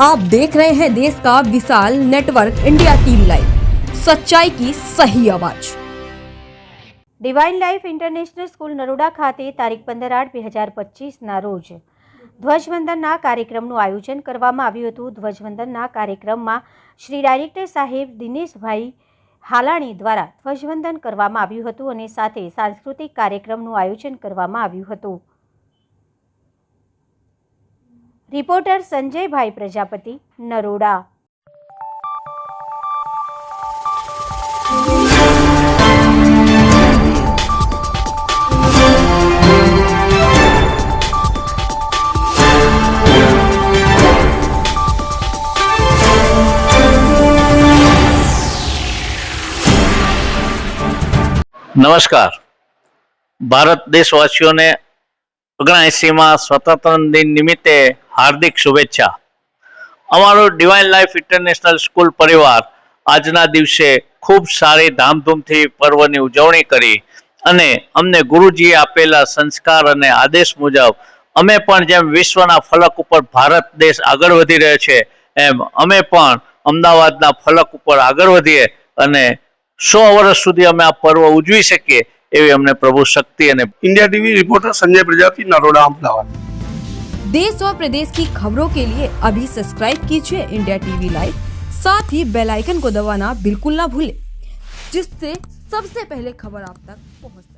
आप देख रहे हैं देश का विशाल नेटवर्क इंडिया टीवी लाइव सच्चाई की सही आवाज divine life international school Naroda ખાતે તારીખ પંદર આઠ બે હજાર પચીસના રોજ ધ્વજવંદનના કાર્યક્રમનું આયોજન કરવામાં આવ્યું હતું ધ્વજવંદનના કાર્યક્રમમાં શ્રી ડાયરેક્ટર સાહેબ દિનેશભાઈ હાલાણી દ્વારા ધ્વજવંદન કરવામાં આવ્યું હતું અને સાથે સાંસ્કૃતિક કાર્યક્રમનું આયોજન કરવામાં આવ્યું હતું रिपोर्टर संजय भाई प्रजापति नरोड़ा। नमस्कार। भारत देशवासियों ने ઓગણએંસીમાં સ્વતંત્ર દિન નિમિત્તે હાર્દિક શુભેચ્છા. અમારો ડિવાઇન લાઈફ ઇન્ટરનેશનલ સ્કૂલ પરિવાર આજના દિવસે ખૂબ સારી ધામધૂમથી પર્વની ઉજવણી કરી અને અમને ગુરુજીએ આપેલા સંસ્કાર અને આદેશ મુજબ અમે પણ જેમ વિશ્વના ફલક ઉપર ભારત દેશ આગળ વધી રહ્યો છે, એમ અમે પણ અમદાવાદના ફલક ઉપર આગળ વધીએ અને સો વર્ષ સુધી અમે આ પર્વ ઉજવી શકીએ એવી અમને પ્રભુ શક્તિ અને India TV reporter Sanjay Prajapati Naroda Ahmedabad देश और प्रदेश की खबरों के लिए अभी सब्सक्राइब कीजिए इंडिया टीवी लाइव साथ ही बेल आइकन को दबाना बिल्कुल ना भूलें जिससे सबसे पहले खबर आप तक